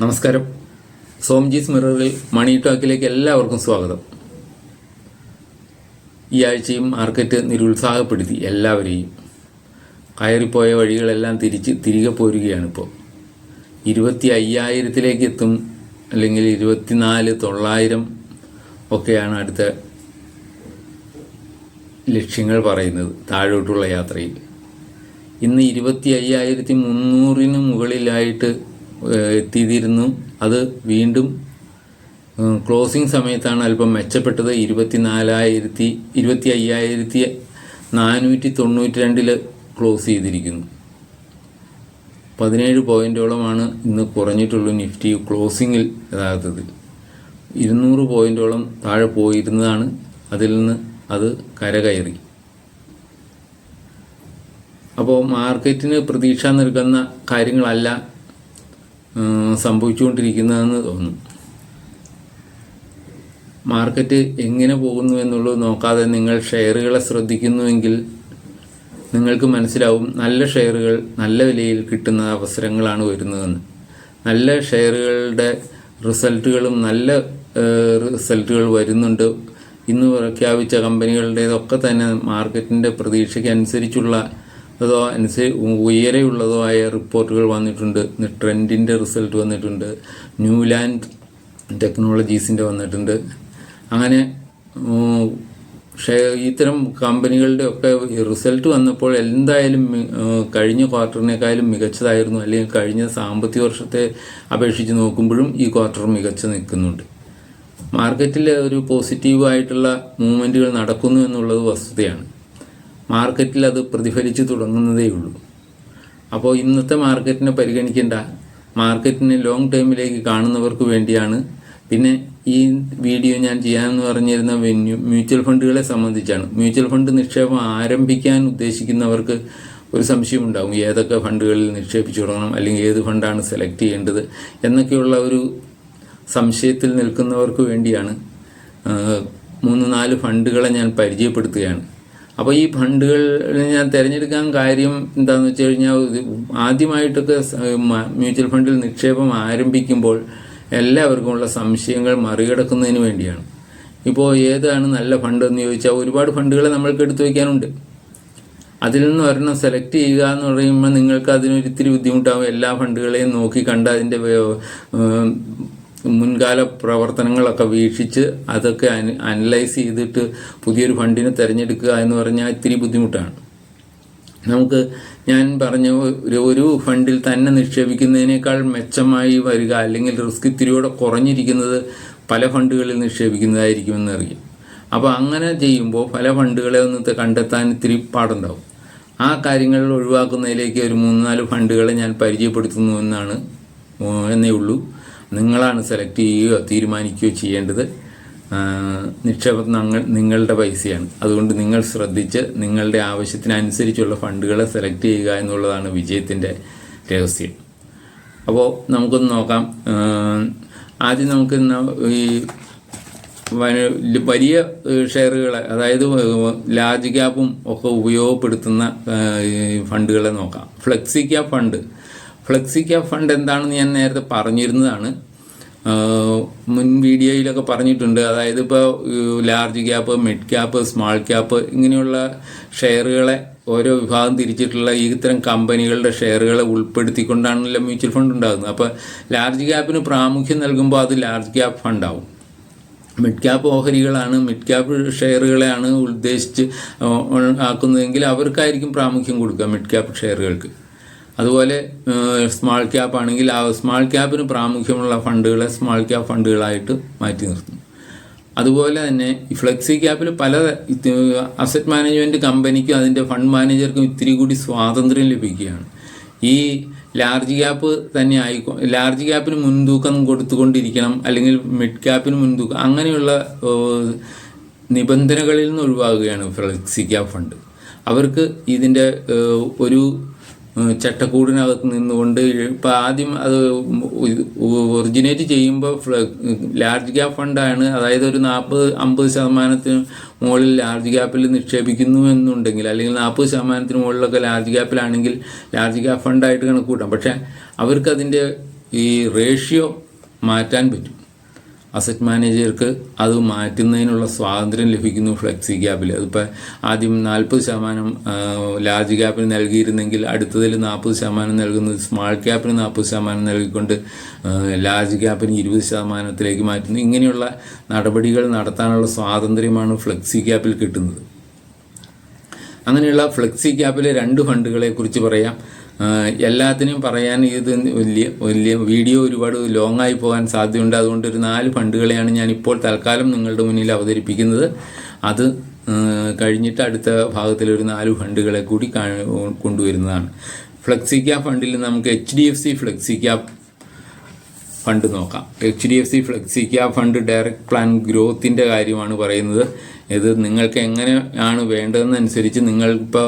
നമസ്കാരം. സോംജീസ് മിററിൽ മണി ടോക്കിലേക്ക് എല്ലാവർക്കും സ്വാഗതം. ഈ ആഴ്ചയും മാർക്കറ്റ് നിരുത്സാഹപ്പെടുത്തി എല്ലാവരെയും. കയറിപ്പോയ വഴികളെല്ലാം തിരിച്ച് തിരികെ പോരുകയാണിപ്പോൾ ഇരുപത്തി അയ്യായിരത്തിലേക്ക് എത്തും അല്ലെങ്കിൽ ഇരുപത്തിനാല് തൊള്ളായിരം ഒക്കെയാണ് അടുത്ത ലക്ഷ്യങ്ങൾ പറയുന്നത് താഴോട്ടുള്ള യാത്രയിൽ. ഇന്ന് ഇരുപത്തി അയ്യായിരത്തി മുന്നൂറിന് മുകളിലായിട്ട് എത്തിയിരുന്നു. അത് വീണ്ടും ക്ലോസിംഗ് സമയത്താണ് അല്പം മെച്ചപ്പെട്ടത്. ഇരുപത്തി നാലായിരത്തി ഇരുപത്തി അയ്യായിരത്തി നാനൂറ്റി തൊണ്ണൂറ്റി രണ്ടിൽ ക്ലോസ് ചെയ്തിരിക്കുന്നു. പതിനേഴ് പോയിന്റോളമാണ് ഇന്ന് കുറഞ്ഞിട്ടുള്ളൂ നിഫ്റ്റി ക്ലോസിങ്ങിൽ യഥാർത്ഥത്തിൽ. ഇരുന്നൂറ് പോയിന്റോളം താഴെ പോയിരുന്നതാണ്. അതിൽ നിന്ന് അത് കരകയറി. അപ്പോൾ മാർക്കറ്റിന് പ്രതീക്ഷ നൽകുന്ന കാര്യങ്ങളല്ല സംഭവിച്ചുകൊണ്ടിരിക്കുന്നതെന്ന് തോന്നും. മാർക്കറ്റ് എങ്ങനെ പോകുന്നു എന്നുള്ളത് നോക്കാതെ നിങ്ങൾ ഷെയറുകളെ ശ്രദ്ധിക്കുന്നുവെങ്കിൽ നിങ്ങൾക്ക് മനസ്സിലാവും നല്ല ഷെയറുകൾ നല്ല വിലയിൽ കിട്ടുന്ന അവസരങ്ങളാണ് വരുന്നതെന്ന്. നല്ല ഷെയറുകളുടെ റിസൾട്ടുകളും നല്ല റിസൾട്ടുകൾ വരുന്നുണ്ട്. ഇന്ന് പ്രഖ്യാപിച്ച കമ്പനികളുടേതൊക്കെ തന്നെ മാർക്കറ്റിന്റെ പ്രതീക്ഷയ്ക്ക് അനുസരിച്ചുള്ള അതോ അനുസരി ഉയരെയുള്ളതോ ആയ റിപ്പോർട്ടുകൾ വന്നിട്ടുണ്ട് ട്രെൻഡിന്റെ റിസൾട്ട് വന്നിട്ടുണ്ട് ന്യൂലാൻഡ് ടെക്നോളജീസിന്റെ വന്നിട്ടുണ്ട്. അങ്ങനെ ഷെയർ ഇത്തരം കമ്പനികളുടെ ഒക്കെ റിസൾട്ട് വന്നപ്പോൾ എന്തായാലും കഴിഞ്ഞ ക്വാർട്ടറിനേക്കാളും മികച്ചതായിരുന്നു. അല്ലെങ്കിൽ കഴിഞ്ഞ സാമ്പത്തിക വർഷത്തെ അപേക്ഷിച്ച് നോക്കുമ്പോഴും ഈ ക്വാർട്ടർ മികച്ച നിൽക്കുന്നുണ്ട്. മാർക്കറ്റിൽ ഒരു പോസിറ്റീവായിട്ടുള്ള മൂവ്മെന്റുകൾ നടക്കുന്നു എന്നുള്ളത് വസ്തുതയാണ്. മാർക്കറ്റിൽ അത് പ്രതിഫലിച്ചു തുടങ്ങുന്നതേ ഉള്ളൂ അപ്പോൾ ഇന്നത്തെ മാർക്കറ്റിനെ പരിഗണിക്കേണ്ട മാർക്കറ്റിനെ ലോങ് ടൈമിലേക്ക് കാണുന്നവർക്ക് വേണ്ടിയാണ്. പിന്നെ ഈ വീഡിയോ ഞാൻ ചെയ്യാമെന്ന് പറഞ്ഞിരുന്ന മ്യൂച്വൽ ഫണ്ടുകളെ സംബന്ധിച്ചാണ്. മ്യൂച്വൽ ഫണ്ട് നിക്ഷേപം ആരംഭിക്കാൻ ഉദ്ദേശിക്കുന്നവർക്ക് ഒരു സംശയം ഉണ്ടാകും ഏതൊക്കെ ഫണ്ടുകളിൽ നിക്ഷേപിച്ചു തുടങ്ങണം അല്ലെങ്കിൽ ഏത് ഫണ്ടാണ് സെലക്ട് ചെയ്യേണ്ടത് എന്നൊക്കെയുള്ള ഒരു സംശയത്തിൽ നിൽക്കുന്നവർക്ക് വേണ്ടിയാണ് മൂന്ന് നാല് ഫണ്ടുകളെ ഞാൻ പരിചയപ്പെടുത്തുകയാണ്. അപ്പോൾ ഈ ഫണ്ടുകൾ ഞാൻ തിരഞ്ഞെടുക്കാൻ കാര്യം എന്താണെന്ന് വെച്ച് കഴിഞ്ഞാൽ ആദ്യമായിട്ടൊക്കെ മ്യൂച്വൽ ഫണ്ടിൽ നിക്ഷേപം ആരംഭിക്കുമ്പോൾ എല്ലാവർക്കുമുള്ള സംശയങ്ങൾ മറികടക്കുന്നതിന് വേണ്ടിയാണ്. ഇപ്പോൾ ഏതാണ് നല്ല ഫണ്ട് എന്ന് ചോദിച്ചാൽ ഒരുപാട് ഫണ്ടുകൾ നമ്മൾക്ക് എടുത്തു വയ്ക്കാനുണ്ട് അതിൽ നിന്ന് ഒരെണ്ണം സെലക്ട് ചെയ്യുക എന്ന് പറയുമ്പോൾ നിങ്ങൾക്ക് അതിനൊരിത്തിരി ബുദ്ധിമുട്ടാകും എല്ലാ ഫണ്ടുകളെയും നോക്കി കണ്ട് അതിന്റെ മുൻകാല പ്രവർത്തനങ്ങളൊക്കെ വീക്ഷിച്ച് അതൊക്കെ അനലൈസ് ചെയ്തിട്ട് പുതിയൊരു ഫണ്ടിനെ തിരഞ്ഞെടുക്കുക എന്ന് പറഞ്ഞാൽ ഇത്തിരി ബുദ്ധിമുട്ടാണ്. നമുക്ക് ഞാൻ പറഞ്ഞ ഒരു ഒരു ഫണ്ടിൽ തന്നെ നിക്ഷേപിക്കുന്നതിനേക്കാൾ മെച്ചമായി വരിക അല്ലെങ്കിൽ റിസ്ക് ഇത്തിരിയോടെ കുറഞ്ഞിരിക്കുന്നത് പല ഫണ്ടുകളിൽ നിക്ഷേപിക്കുന്നതായിരിക്കുമെന്ന് അറിയാം. അപ്പോൾ അങ്ങനെ ചെയ്യുമ്പോൾ പല ഫണ്ടുകളെ ഒന്ന് കണ്ടെത്താൻ ഇത്തിരി പാടുണ്ടാവും. ആ കാര്യങ്ങൾ ഒഴിവാക്കുന്നതിലേക്ക് ഒരു മൂന്ന് നാല് ഫണ്ടുകളെ ഞാൻ പരിചയപ്പെടുത്തുന്നു എന്നാണ് എന്നേ ഉള്ളൂ. നിങ്ങളാണ് സെലക്ട് ചെയ്യുകയോ തീരുമാനിക്കുകയോ ചെയ്യേണ്ടത് നിക്ഷേപം നിങ്ങളുടെ പൈസയാണ്. അതുകൊണ്ട് നിങ്ങൾ ശ്രദ്ധിച്ച് നിങ്ങളുടെ ആവശ്യത്തിനനുസരിച്ചുള്ള ഫണ്ടുകളെ സെലക്ട് ചെയ്യുക എന്നുള്ളതാണ് വിജയത്തിന്റെ രഹസ്യം. അപ്പോൾ നമുക്കൊന്ന് നോക്കാം. ആദ്യം നമുക്ക് ഈ വലിയ ഷെയറുകളെ അതായത് ലാർജ് ക്യാപ്പും ഒക്കെ ഉപയോഗപ്പെടുത്തുന്ന ഫണ്ടുകളെ നോക്കാം. Flexi cap fund flexi fund എന്താണെന്ന് ഞാൻ നേരത്തെ പറഞ്ഞിരുന്നതാണ്. മുൻ വീഡിയോയിലൊക്കെ പറഞ്ഞിട്ടുണ്ട്. അതായത് ഇപ്പോൾ large cap mid cap small cap ഇങ്ങനെയുള്ള ഷെയറുകളെ ഓരോ വിഭാഗം തിരിച്ചിട്ടുള്ള ഈ ഇത്തരം കമ്പനികളുടെ ഷെയറുകളെ ഉൾപ്പെടുത്തിക്കൊണ്ടാണല്ലോ മ്യൂച്വൽ ഫണ്ട് ഉണ്ടാകുന്നത്. അപ്പോൾ ലാർജ് ക്യാപ്പിന് പ്രാമുഖ്യം നൽകുമ്പോൾ അത് ലാർജ് ക്യാപ്പ് ഫണ്ടാവും മിഡ് ക്യാപ്പ് ഓഹരികളാണ് മിഡ് ക്യാപ്പ് ഷെയറുകളെയാണ് ഉദ്ദേശിച്ച് ആക്കുന്നതെങ്കിൽ അവർക്കായിരിക്കും പ്രാമുഖ്യം കൊടുക്കുക മിഡ് ക്യാപ്പ് ഷെയറുകൾക്ക്. അതുപോലെ സ്മോൾ ക്യാപ്പ് ആണെങ്കിൽ ആ സ്മോൾ ക്യാപ്പിന് പ്രാമുഖ്യമുള്ള ഫണ്ടുകളെ സ്മോൾ ക്യാപ്പ് ഫണ്ടുകളായിട്ട് മാറ്റി നിർത്തും അതുപോലെ തന്നെ ഈ ഫ്ലെക്സി ക്യാപ്പിൽ പല അസറ്റ് മാനേജ്മെന്റ് കമ്പനിക്കും അതിന്റെ ഫണ്ട് മാനേജർക്കും ഇത്തിരി കൂടി സ്വാതന്ത്ര്യം ലഭിക്കുകയാണ്. ഈ ലാർജ് ക്യാപ്പ് തന്നെ ആയിക്കോ ലാർജ് ക്യാപ്പിന് മുൻതൂക്കം കൊടുത്തുകൊണ്ടിരിക്കണം അല്ലെങ്കിൽ മിഡ് ക്യാപ്പിന് മുൻതൂക്കം അങ്ങനെയുള്ള നിബന്ധനകളിൽ നിന്ന് ഒഴിവാകുകയാണ് ഫ്ലെക്സി ക്യാപ്പ് ഫണ്ട് അവർക്ക് ഇതിന്റെ ഒരു ചട്ടക്കൂടിനകത്ത് നിന്നുകൊണ്ട് ഇപ്പം ആദ്യം അത് ഒറിജിനേറ്റ് ചെയ്യുമ്പോൾ ലാർജ് ഗ്യാപ്പ് ഫണ്ടാണ് അതായത് ഒരു നാൽപ്പത് അമ്പത് ശതമാനത്തിന് മുകളിൽ ലാർജ് ഗ്യാപ്പിൽ നിക്ഷേപിക്കുന്നു എന്നുണ്ടെങ്കിൽ അല്ലെങ്കിൽ നാൽപ്പത് ശതമാനത്തിന് മുകളിലൊക്കെ ലാർജ് ഗ്യാപ്പിലാണെങ്കിൽ ലാർജ് ഗ്യാപ്പ് ഫണ്ടായിട്ട് കണക്ക് കൂട്ടാം പക്ഷേ അവർക്കതിന്റെ ഈ റേഷ്യോ മാറ്റാൻ പറ്റും. അസറ്റ് മാനേജർക്ക് അത് മാറ്റുന്നതിനുള്ള സ്വാതന്ത്ര്യം ലഭിക്കുന്നു ഫ്ലെക്സി ക്യാപ്പിൽ അതിപ്പോൾ ആദ്യം നാൽപ്പത് ശതമാനം ലാർജ് ക്യാപ്പിന് നൽകിയിരുന്നെങ്കിൽ അടുത്തതിൽ നാൽപ്പത് ശതമാനം നൽകുന്നത് സ്മാൾ ക്യാപ്പിന് നാൽപ്പത് ശതമാനം നൽകിക്കൊണ്ട് ലാർജ് ക്യാപ്പിന് ഇരുപത് ശതമാനത്തിലേക്ക് മാറ്റുന്നു. ഇങ്ങനെയുള്ള നടപടികൾ നടത്താനുള്ള സ്വാതന്ത്ര്യമാണ് ഫ്ലെക്സി ക്യാപ്പിൽ കിട്ടുന്നത്. അങ്ങനെയുള്ള ഫ്ലെക്സി ക്യാപ്പിലെ രണ്ട് ഫണ്ടുകളെ കുറിച്ച് പറയാം. എല്ലാത്തിനും പറയാൻ ഇത് വലിയ വലിയ വീഡിയോ ഒരുപാട് ലോങ് ആയി പോകാൻ സാധ്യതയുണ്ട്. അതുകൊണ്ട് ഒരു നാല് ഫണ്ടുകളെയാണ് ഞാൻ ഇപ്പോൾ തൽക്കാലം നിങ്ങളുടെ മുന്നിൽ അവതരിപ്പിക്കുന്നത്. അത് കഴിഞ്ഞിട്ട് അടുത്ത ഭാഗത്തിൽ ഒരു നാല് ഫണ്ടുകളെ കൂടി കൊണ്ടുവരുന്നതാണ്. ഫ്ലെക്സി ഫണ്ടിൽ നമുക്ക് H D F C flexi fund നോക്കാം. H D F C flexi fund direct plan ഗ്രോത്തിന്റെ കാര്യമാണ് പറയുന്നത്. ഇത് നിങ്ങൾക്ക് എങ്ങനെയാണ് വേണ്ടതെന്നനുസരിച്ച് നിങ്ങളിപ്പോൾ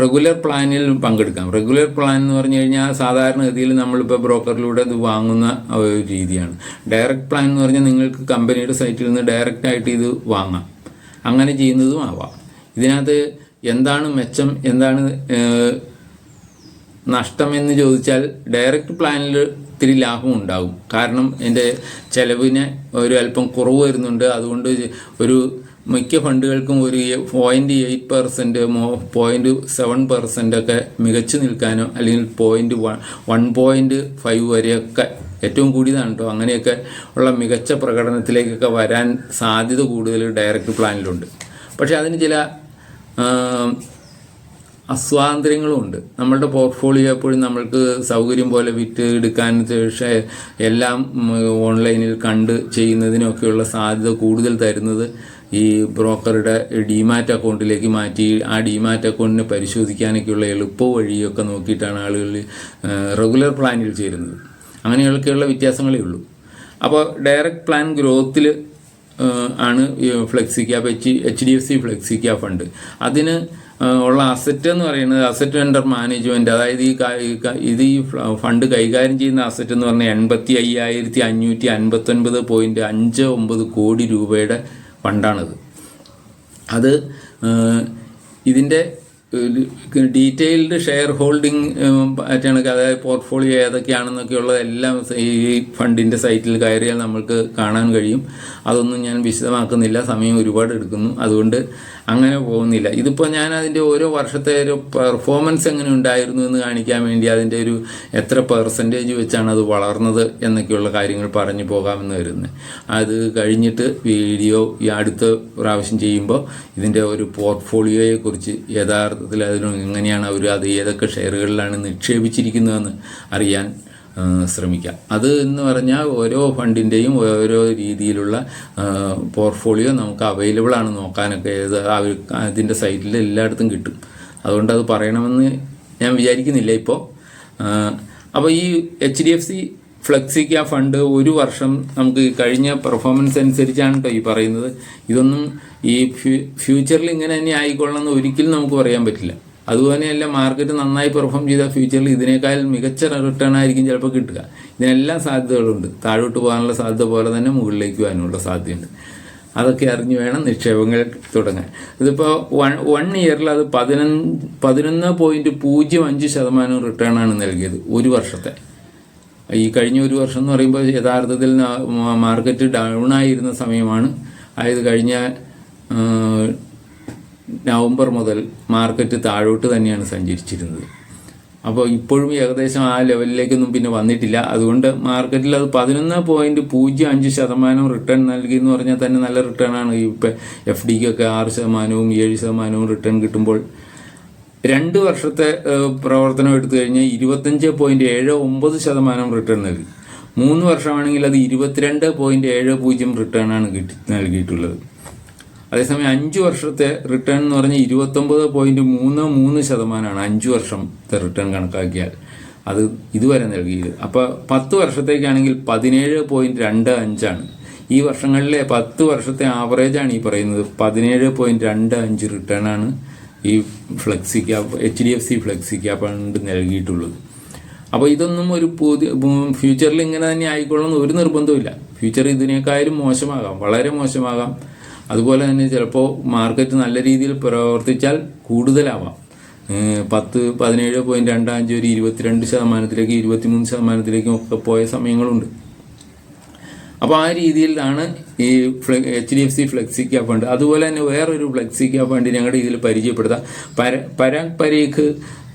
റെഗുലർ പ്ലാനിൽ പങ്കെടുക്കാം. റെഗുലർ പ്ലാൻ എന്ന് പറഞ്ഞു കഴിഞ്ഞാൽ സാധാരണഗതിയിൽ നമ്മളിപ്പോൾ ബ്രോക്കറിലൂടെ ഇത് വാങ്ങുന്ന ഒരു രീതിയാണ്. ഡയറക്റ്റ് പ്ലാൻ എന്ന് പറഞ്ഞാൽ നിങ്ങൾക്ക് കമ്പനിയുടെ സൈറ്റിൽ നിന്ന് ഡയറക്റ്റ് ആയിട്ട് ഇത് വാങ്ങാം. അങ്ങനെ ചെയ്യുന്നതും ആവാം. ഇതിനകത്ത് എന്താണ് മെച്ചം എന്താണ് നഷ്ടം എന്ന് ചോദിച്ചാൽ ഡയറക്റ്റ് പ്ലാനിൽ ഇത്തിരി ലാഭം ഉണ്ടാകും. കാരണം എന്റെ ചിലവിന് ഒരു അല്പം കുറവ് വരുന്നുണ്ട്. അതുകൊണ്ട് ഒരു മിക്ക ഫണ്ടുകൾക്കും ഒരു point eight percent point seven percent ഒക്കെ മികച്ചു നിൽക്കാനോ അല്ലെങ്കിൽ point one one point five വരെയൊക്കെ ഏറ്റവും കൂടിയതാണ് കേട്ടോ അങ്ങനെയൊക്കെ ഉള്ള മികച്ച പ്രകടനത്തിലേക്കൊക്കെ വരാൻ സാധ്യത കൂടുതൽ ഡയറക്റ്റ് പ്ലാനിലുണ്ട് പക്ഷേ അതിന് ചില അസ്വാതന്ത്ര്യങ്ങളുമുണ്ട് നമ്മളുടെ പോർട്ട്ഫോളിയോ എപ്പോഴും നമ്മൾക്ക് സൗകര്യം പോലെ വിറ്റ് എടുക്കാൻ പക്ഷേ എല്ലാം ഓൺലൈനിൽ കണ്ട് ചെയ്യുന്നതിനൊക്കെയുള്ള സാധ്യത കൂടുതൽ തരുന്നത് ഈ ബ്രോക്കറുടെ ഡിമാറ്റ് അക്കൗണ്ടിലേക്ക് മാറ്റി ആ ഡിമാറ്റ് അക്കൗണ്ടിനെ പരിശോധിക്കാനൊക്കെയുള്ള എളുപ്പ വഴിയൊക്കെ നോക്കിയിട്ടാണ് ആളുകൾ റെഗുലർ പ്ലാനിൽ ചേരുന്നത്. അങ്ങനെയൊക്കെയുള്ള വ്യത്യാസങ്ങളേ ഉള്ളൂ. അപ്പോൾ ഡയറക്റ്റ് പ്ലാൻ ഗ്രോത്തിൽ ആണ് flexi cap H H D F C flexi cap fund. അതിന് ഉള്ള അസറ്റ് എന്ന് പറയുന്നത് അസറ്റ് അണ്ടർ മാനേജ്മെന്റ് അതായത് ഈ ഇത് ഈ ഫണ്ട് കൈകാര്യം ചെയ്യുന്ന അസറ്റ് എന്ന് പറഞ്ഞാൽ എൺപത്തി അയ്യായിരത്തി അഞ്ഞൂറ്റി അൻപത്തൊൻപത് പോയിന്റ് അഞ്ച് ഒമ്പത് കോടി രൂപയുടെ ഫണ്ടാണത് അത് ഇതിന്റെ ഡീറ്റെയിൽഡ് ഷെയർ ഹോൾഡിംഗ് പാറ്റേൺ അതായത് പോർട്ട്ഫോളിയോ ഏതൊക്കെയാണെന്നൊക്കെയുള്ള എല്ലാം ഈ ഫണ്ടിന്റെ സൈറ്റിൽ കയറിയാൽ നമ്മൾക്ക് കാണാൻ കഴിയും. അതൊന്നും ഞാൻ വിശദമാക്കുന്നില്ല. സമയം ഒരുപാട് എടുക്കുന്നു. അതുകൊണ്ട് അങ്ങനെ പോകുന്നില്ല. ഇതിപ്പോൾ ഞാൻ അതിന്റെ ഓരോ വർഷത്തെ ഒരു പെർഫോമൻസ് എങ്ങനെ ഉണ്ടായിരുന്നു എന്ന് കാണിക്കാൻ വേണ്ടി അതിന്റെ ഒരു എത്ര പെർസെന്റേജ് വെച്ചാണ് അത് വളർന്നത് എന്നൊക്കെയുള്ള കാര്യങ്ങൾ പറഞ്ഞു പോകാമെന്ന് വരുന്നത്. അത് കഴിഞ്ഞിട്ട് വീഡിയോ ഈ അടുത്ത പ്രാവശ്യം ചെയ്യുമ്പോൾ ഇതിന്റെ ഒരു പോർട്ട്ഫോളിയോയെക്കുറിച്ച് യഥാർത്ഥത്തിൽ അതിന് എങ്ങനെയാണ് അവർ അത് ഏതൊക്കെ ഷെയറുകളിലാണ് നിക്ഷേപിച്ചിരിക്കുന്നതെന്ന് അറിയാൻ ശ്രമിക്കാം. അത് എന്ന് പറഞ്ഞാൽ ഓരോ ഫണ്ടിന്റെയും ഓരോ രീതിയിലുള്ള പോർട്ട്ഫോളിയോ നമുക്ക് അവൈലബിൾ ആണ് നോക്കാനൊക്കെ. ഏത് അതിന്റെ സൈറ്റിൽ എല്ലായിടത്തും കിട്ടും. അതുകൊണ്ട് അത് പറയണമെന്ന് ഞാൻ വിചാരിക്കുന്നില്ല ഇപ്പോൾ. അപ്പോൾ ഈ H D F C flexi cap ആ ഫണ്ട് ഒരു വർഷം നമുക്ക് കഴിഞ്ഞ പെർഫോമൻസ് അനുസരിച്ചാണ് കേട്ടോ ഈ പറയുന്നത്. ഇതൊന്നും ഈ ഫ്യൂ ഫ്യൂച്ചറിൽ ഇങ്ങനെ തന്നെ ആയിക്കൊള്ളണം എന്ന് ഒരിക്കലും നമുക്ക് പറയാൻ പറ്റില്ല. അതുപോലെയല്ല മാർക്കറ്റ് നന്നായി പെർഫോം ചെയ്ത ഫ്യൂച്ചറിൽ ഇതിനേക്കാൾ മികച്ച റിട്ടേൺ ആയിരിക്കും ചിലപ്പോൾ കിട്ടുക. ഇതിനെല്ലാം സാധ്യതകളുണ്ട്. താഴോട്ട് പോകാനുള്ള സാധ്യത പോലെ തന്നെ മുകളിലേക്ക് പോകാനുള്ള സാധ്യതയുണ്ട്. അതൊക്കെ അറിഞ്ഞു വേണം നിക്ഷേപങ്ങൾ തുടങ്ങാൻ. ഇതിപ്പോൾ വൺ വൺ ഇയറിൽ അത് പതിനഞ്ച് പതിനൊന്ന് പോയിന്റ് പൂജ്യം അഞ്ച് ശതമാനം റിട്ടേൺ ആണ് നൽകിയത് ഒരു വർഷത്തെ. ഈ കഴിഞ്ഞ ഒരു വർഷം എന്ന് പറയുമ്പോൾ യഥാർത്ഥത്തിൽ മാർക്കറ്റ് ഡൗൺ ആയിരുന്ന സമയമാണ്. അതായത് കഴിഞ്ഞ നവംബർ മുതൽ മാർക്കറ്റ് താഴോട്ട് തന്നെയാണ് സഞ്ചരിച്ചിരുന്നത്. അപ്പോൾ ഇപ്പോഴും ഏകദേശം ആ ലെവലിലേക്കൊന്നും പിന്നെ വന്നിട്ടില്ല. അതുകൊണ്ട് മാർക്കറ്റിൽ അത് പതിനൊന്ന് പോയിന്റ് പൂജ്യം അഞ്ച് ശതമാനം റിട്ടേൺ നൽകി എന്ന് പറഞ്ഞാൽ തന്നെ നല്ല റിട്ടേൺ ആണ്. ഈ ഇപ്പം എഫ് ഡിക്കൊക്കെ ആറ് ശതമാനവും ഏഴ് ശതമാനവും റിട്ടേൺ കിട്ടുമ്പോൾ രണ്ട് വർഷത്തെ പ്രവർത്തനം എടുത്തു കഴിഞ്ഞാൽ ഇരുപത്തഞ്ച് പോയിന്റ് ഏഴ് ഒമ്പത് ശതമാനം റിട്ടേൺ നൽകി. മൂന്ന് വർഷമാണെങ്കിൽ അത് ഇരുപത്തിരണ്ട് പോയിന്റ് ഏഴ് പൂജ്യം റിട്ടേൺ ആണ് കിട്ടി നൽകിയിട്ടുള്ളത്. അതേസമയം അഞ്ച് വർഷത്തെ റിട്ടേൺ എന്ന് പറഞ്ഞാൽ ഇരുപത്തൊമ്പത് പോയിന്റ് മൂന്ന് മൂന്ന് ശതമാനമാണ് അഞ്ച് വർഷത്തെ റിട്ടേൺ കണക്കാക്കിയാൽ അത് ഇതുവരെ നൽകിയത്. അപ്പോൾ പത്ത് വർഷത്തേക്കാണെങ്കിൽ പതിനേഴ് പോയിന്റ് രണ്ട് അഞ്ചാണ്. ഈ വർഷങ്ങളിലെ പത്ത് വർഷത്തെ ആവറേജാണ് ഈ പറയുന്നത്. പതിനേഴ് പോയിന്റ് രണ്ട് അഞ്ച് റിട്ടേൺ ആണ് ഈ flexi cap H D F C flexi cap fund നൽകിയിട്ടുള്ളത്. അപ്പോൾ ഇതൊന്നും ഒരു പുതിയ ഫ്യൂച്ചറിൽ ഇങ്ങനെ തന്നെ ആയിക്കൊള്ളുന്ന ഒരു നിർബന്ധവുമില്ല. ഫ്യൂച്ചർ ഇതിനേക്കാളും മോശമാകാം. വളരെ മോശമാകാം. അതുപോലെ തന്നെ ചിലപ്പോൾ മാർക്കറ്റ് നല്ല രീതിയിൽ പ്രവർത്തിച്ചാൽ കൂടുതലാവാം. പത്ത് പതിനേഴ് പോയിന്റ് രണ്ട് അഞ്ച് ഒരു ഇരുപത്തിരണ്ട് ശതമാനത്തിലേക്ക് ഇരുപത്തിമൂന്ന് ശതമാനത്തിലേക്കും ഒക്കെ പോയ സമയങ്ങളുണ്ട്. അപ്പോൾ ആ രീതിയിലാണ് ഈ ഫ്ലെ H D F C flexi cap fund അതുപോലെ തന്നെ വേറൊരു ഫ്ലെക്സിക്ക ഫണ്ട് ഞങ്ങളുടെ ഇതിൽ പരിചയപ്പെടുത്താം. പര Parag flexi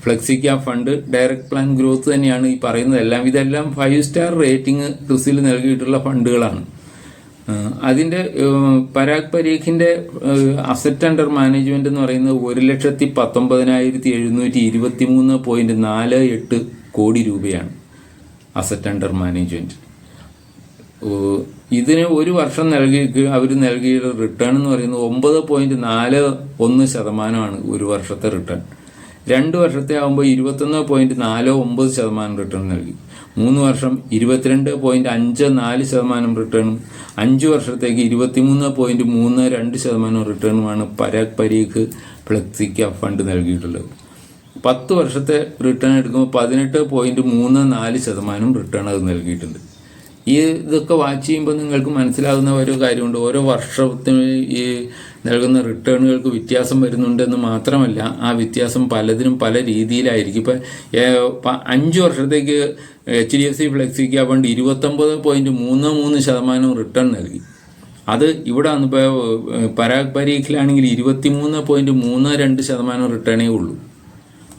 flexi cap fund direct plan growth തന്നെയാണ് ഈ പറയുന്നതെല്ലാം ഇതെല്ലാം ഫൈവ് സ്റ്റാർ റേറ്റിംഗ് ക്രിസിൽ നൽകിയിട്ടുള്ള ഫണ്ടുകളാണ്. അതിന്റെ ഏഹ് പരാഗ് പരീഖിന്റെ അസറ്റ് അണ്ടർ മാനേജ്മെന്റ് എന്ന് പറയുന്നത് ഒരു ലക്ഷത്തി പത്തൊമ്പതിനായിരത്തി എഴുന്നൂറ്റി ഇരുപത്തി മൂന്ന് പോയിന്റ് നാല് എട്ട് കോടി രൂപയാണ് അസറ്റ് അണ്ടർ മാനേജ്മെന്റ് ഇതിന് ഒരു വർഷം നൽകി അവർ നൽകിയ റിട്ടേൺ എന്ന് പറയുന്നത് ഒമ്പത് പോയിന്റ് നാല് ഒന്ന് ശതമാനമാണ് ഒരു വർഷത്തെ റിട്ടേൺ രണ്ട് വർഷത്തെ ആകുമ്പോൾ ഇരുപത്തൊന്ന് പോയിന്റ് നാല് ഒമ്പത് ശതമാനം റിട്ടേൺ നൽകി. മൂന്ന് വർഷം ഇരുപത്തിരണ്ട് പോയിന്റ് അഞ്ച് നാല് ശതമാനം റിട്ടേണും അഞ്ച് വർഷത്തേക്ക് ഇരുപത്തിമൂന്ന് പോയിന്റ് മൂന്ന് രണ്ട് ശതമാനം റിട്ടേണുമാണ് Parag Parikh flexi cap fund നൽകിയിട്ടുള്ളത്. പത്ത് വർഷത്തെ റിട്ടേൺ എടുക്കുമ്പോൾ പതിനെട്ട് പോയിന്റ് മൂന്ന് നാല് ശതമാനം റിട്ടേൺ അത് നൽകിയിട്ടുണ്ട്. ഈ ഇതൊക്കെ വാച്ച് ചെയ്യുമ്പോൾ നിങ്ങൾക്ക് മനസ്സിലാകുന്ന ഓരോ കാര്യമുണ്ട്. ഓരോ വർഷത്തിന് ഈ നൽകുന്ന റിട്ടേണുകൾക്ക് വ്യത്യാസം വരുന്നുണ്ടെന്ന് മാത്രമല്ല ആ വ്യത്യാസം പലതിനും പല രീതിയിലായിരിക്കും. ഇപ്പം അഞ്ച് വർഷത്തേക്ക് H D F C flexi cap fund ഇരുപത്തൊമ്പത് പോയിന്റ് മൂന്ന് മൂന്ന് ശതമാനം റിട്ടേൺ നൽകി. അത് ഇവിടെ വന്നപ്പോൾ പരാഗ് പരീക്ഷയിലാണെങ്കിൽ ഇരുപത്തിമൂന്ന് പോയിന്റ് മൂന്ന് രണ്ട് ശതമാനം റിട്ടേണേ ഉള്ളൂ.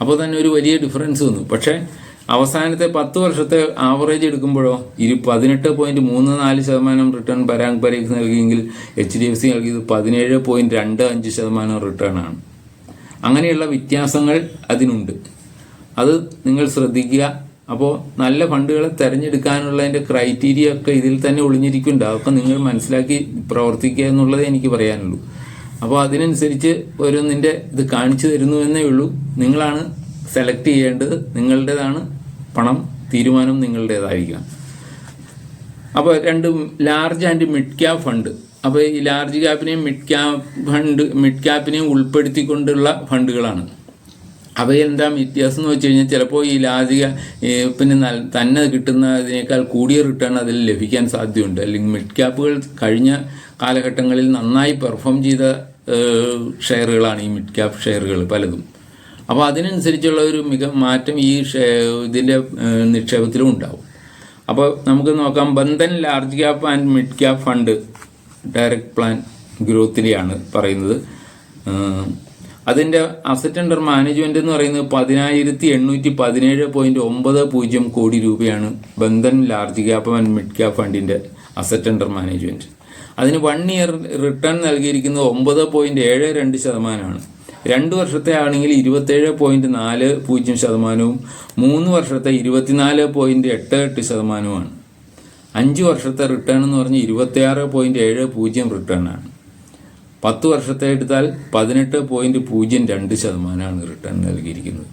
അപ്പോൾ തന്നെ ഒരു വലിയ ഡിഫറൻസ് വന്നു. പക്ഷേ അവസാനത്തെ പത്ത് വർഷത്തെ ആവറേജ് എടുക്കുമ്പോഴോ? ഇരു പതിനെട്ട് പോയിന്റ് മൂന്ന് നാല് ശതമാനം റിട്ടേൺ പരാഗ് പരീക്ഷ നൽകിയെങ്കിൽ എച്ച് ഡി എഫ് സി നൽകിയത് പതിനേഴ് പോയിന്റ് രണ്ട് അഞ്ച് ശതമാനം റിട്ടേൺ ആണ്. അങ്ങനെയുള്ള വ്യത്യാസങ്ങൾ അതിനുണ്ട്. അത് നിങ്ങൾ ശ്രദ്ധിക്കുക. അപ്പോൾ നല്ല ഫണ്ടുകളെ തിരഞ്ഞെടുക്കാനുള്ളതിന്റെ ക്രൈറ്റീരിയ ഒക്കെ ഇതിൽ തന്നെ ഒളിഞ്ഞിരിക്കുന്നുണ്ട്. അതൊക്കെ നിങ്ങൾ മനസ്സിലാക്കി പ്രവർത്തിക്കുക എന്നുള്ളതേ എനിക്ക് പറയാനുള്ളൂ. അപ്പോൾ അതിനനുസരിച്ച് ഓരോന്നിന്റെ ഇത് കാണിച്ചു തരുന്നു എന്നേ ഉള്ളൂ. നിങ്ങളാണ് സെലക്ട് ചെയ്യേണ്ടത്. നിങ്ങളുടേതാണ് പണം തീരുമാനം നിങ്ങളുടേതായിരിക്കണം. അപ്പോൾ രണ്ട് large and mid cap fund അപ്പോൾ ഈ ലാർജ് ക്യാപ്പിനെയും മിഡ് ക്യാപ് ഫണ്ട് മിഡ് ക്യാപ്പിനെയും ഉൾപ്പെടുത്തിക്കൊണ്ടുള്ള ഫണ്ടുകളാണ്. അവയിൽ എന്താ വ്യത്യാസം എന്ന് വെച്ച് കഴിഞ്ഞാൽ ചിലപ്പോൾ ഈ ലാർജ് പിന്നെ തന്നെ കിട്ടുന്നതിനേക്കാൾ കൂടിയ റിട്ടേൺ അതിൽ ലഭിക്കാൻ സാധ്യതയുണ്ട്. അല്ലെങ്കിൽ മിഡ് ക്യാപ്പുകൾ കഴിഞ്ഞ കാലഘട്ടങ്ങളിൽ നന്നായി പെർഫോം ചെയ്ത ഷെയറുകളാണ് ഈ മിഡ് ക്യാപ്പ് ഷെയറുകൾ പലതും. അപ്പോൾ അതിനനുസരിച്ചുള്ള ഒരു മിക മാറ്റം ഈ ഇതിന്റെ നിക്ഷേപത്തിലും ഉണ്ടാവും. അപ്പോൾ നമുക്ക് നോക്കാം Bandhan large cap and mid cap fund direct plan ഗ്രോത്തിലെയാണ് പറയുന്നത്. അതിന്റെ അസറ്റ് അണ്ടർ മാനേജ്മെന്റ് എന്ന് പറയുന്നത് പതിനായിരത്തി എണ്ണൂറ്റി പതിനേഴ് പോയിന്റ് ഒമ്പത് പൂജ്യം കോടി രൂപയാണ് Bandhan large cap and mid cap ഫണ്ടിന്റെ അസറ്റ് അണ്ടർ മാനേജ്മെന്റ് അതിന് വൺ ഇയർ റിട്ടേൺ നൽകിയിരിക്കുന്നത് ഒമ്പത് പോയിന്റ് ഏഴ് രണ്ട് ശതമാനമാണ്. രണ്ട് വർഷത്തെ ആണെങ്കിൽ ഇരുപത്തേഴ് പോയിന്റ് നാല് പൂജ്യം ശതമാനവും മൂന്ന് വർഷത്തെ ഇരുപത്തിനാല് പോയിന്റ് എട്ട് എട്ട് ശതമാനവുമാണ്. അഞ്ച് വർഷത്തെ റിട്ടേൺ എന്ന് പറഞ്ഞാൽ ഇരുപത്തിയാറ് പോയിന്റ് ഏഴ് പൂജ്യം റിട്ടേൺ ആണ്. പത്ത് വർഷത്തെ എടുത്താൽ പതിനെട്ട് പോയിന്റ് പൂജ്യം രണ്ട് ശതമാനമാണ് റിട്ടേൺ നൽകിയിരിക്കുന്നത്.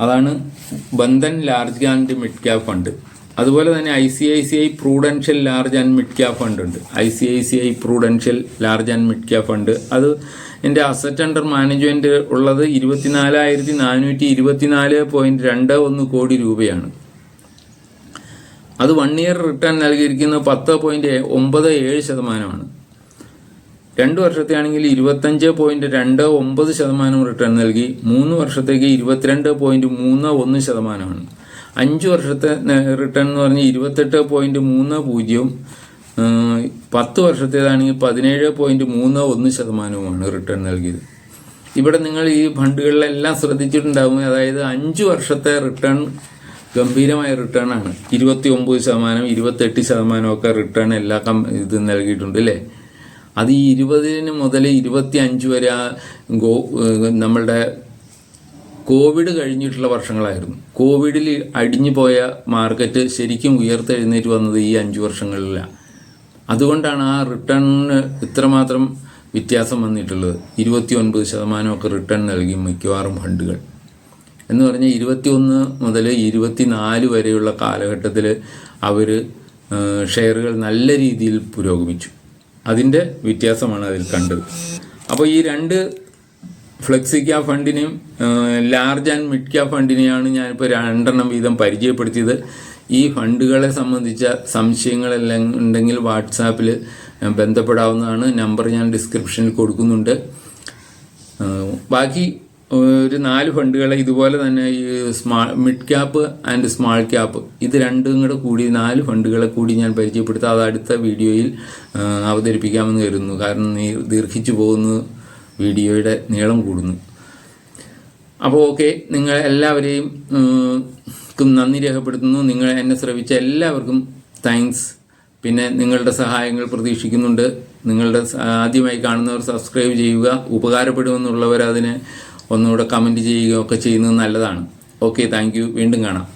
അതാണ് Bandhan large and mid cap fund അതുപോലെ തന്നെ I C I C I prudential large and mid cap fund ഉണ്ട്. I C I C I prudential large and mid cap fund അത് എന്റെ അസറ്റ് അണ്ടർ മാനേജ്മെന്റ് ഉള്ളത് ഇരുപത്തിനാലായിരത്തി നാനൂറ്റി ഇരുപത്തിനാല് point രണ്ട് ഒന്ന് കോടി രൂപയാണ്. അത് വൺ ഇയർ റിട്ടേൺ നൽകിയിരിക്കുന്നത് പത്ത് പോയിന്റ് ഒമ്പത് ഏഴ് ശതമാനമാണ്. രണ്ട് വർഷത്തെ ആണെങ്കിൽ ഇരുപത്തഞ്ച് പോയിന്റ് രണ്ട് ഒമ്പത് ശതമാനം റിട്ടേൺ നൽകി മൂന്ന് വർഷത്തേക്ക് ഇരുപത്തിരണ്ട് പോയിന്റ് മൂന്ന് ഒന്ന് ശതമാനമാണ്. അഞ്ച് വർഷത്തെ റിട്ടേൺ എന്ന് പറഞ്ഞാൽ ഇരുപത്തെട്ട് പോയിന്റ് മൂന്ന് പൂജ്യവും ഏഹ്, പത്ത് വർഷത്തേതാണെങ്കിൽ പതിനേഴ് പോയിന്റ് മൂന്ന് ഒന്ന് ശതമാനവുമാണ് റിട്ടേൺ നൽകിയത്. ഇവിടെ നിങ്ങൾ ഈ ഫണ്ടുകളിലെല്ലാം ശ്രദ്ധിച്ചിട്ടുണ്ടാകും അതായത് അഞ്ച് വർഷത്തെ റിട്ടേൺ ഗംഭീരമായ റിട്ടേൺ ആണ്. ഇരുപത്തി ഒമ്പത് ശതമാനം ഇരുപത്തെട്ട് ശതമാനമൊക്കെ റിട്ടേൺ എല്ലാ കം ഇത് നൽകിയിട്ടുണ്ട് അല്ലേ? അത് ഈ ഇരുപതിന് മുതൽ ഇരുപത്തി അഞ്ച് വരെ ആ ഗോ നമ്മളുടെ കോവിഡ് കഴിഞ്ഞിട്ടുള്ള വർഷങ്ങളായിരുന്നു. കോവിഡിൽ അടിഞ്ഞു പോയ മാർക്കറ്റ് ശരിക്കും ഉയർത്തെഴുന്നേറ്റ് വന്നത് ഈ അഞ്ച് വർഷങ്ങളിലാണ് അതുകൊണ്ടാണ് ആ റിട്ടേണിന് ഇത്രമാത്രം വ്യത്യാസം വന്നിട്ടുള്ളത്. ഇരുപത്തി ഒൻപത് ശതമാനമൊക്കെ റിട്ടേൺ നൽകി മിക്കവാറും ഫണ്ടുകൾ. എന്ന് പറഞ്ഞാൽ ഇരുപത്തി ഒന്ന് മുതൽ ഇരുപത്തിനാല് വരെയുള്ള കാലഘട്ടത്തിൽ അവർ ഷെയറുകൾ നല്ല രീതിയിൽ പുരോഗമിച്ചു. അതിന്റെ വ്യത്യാസമാണ് അതിൽ കണ്ടത്. അപ്പോൾ ഈ രണ്ട് ഫ്ലെക്സി ക്യാ ഫണ്ടിനെയും ലാർജ് ആൻഡ് മിഡ് ക്യാ ഫണ്ടിനെയാണ് ഞാനിപ്പോൾ രണ്ടെണ്ണം വീതം പരിചയപ്പെടുത്തിയത്. ഈ ഫണ്ടുകളെ സംബന്ധിച്ച സംശയങ്ങളെല്ലാം ഉണ്ടെങ്കിൽ വാട്സാപ്പിൽ ബന്ധപ്പെടാവുന്നതാണ്. നമ്പർ ഞാൻ ഡിസ്ക്രിപ്ഷനിൽ കൊടുക്കുന്നുണ്ട്. ബാക്കി ഒരു നാല് ഫണ്ടുകളെ ഇതുപോലെ തന്നെ ഈ small mid cap and small cap ഇത് രണ്ടും കൂടെ കൂടി നാല് ഫണ്ടുകളെ കൂടി ഞാൻ പരിചയപ്പെടുത്താം. അത് അടുത്ത വീഡിയോയിൽ അവതരിപ്പിക്കാമെന്ന് കരുതുന്നു. കാരണം നീ ദീർഘിച്ചു പോകുന്നു വീഡിയോയുടെ നീളം കൂടുന്നു. അപ്പോൾ ഓക്കെ നിങ്ങൾ എല്ലാവരെയും ക്കും നന്ദി രേഖപ്പെടുത്തുന്നു. നിങ്ങൾ എന്നെ ശ്രവിച്ച എല്ലാവർക്കും താങ്ക്സ് പിന്നെ നിങ്ങളുടെ സഹായങ്ങൾ പ്രതീക്ഷിക്കുന്നുണ്ട്. നിങ്ങളുടെ ആദ്യമായി കാണുന്നവർ സബ്സ്ക്രൈബ് ചെയ്യുക. ഉപകാരപ്പെടുമെന്നുള്ളവർ അതിനെ ഒന്നുകൂടെ കമന്റ് ചെയ്യുകയൊക്കെ ചെയ്യുന്നത് നല്ലതാണ്. ഓക്കെ താങ്ക് വീണ്ടും കാണാം.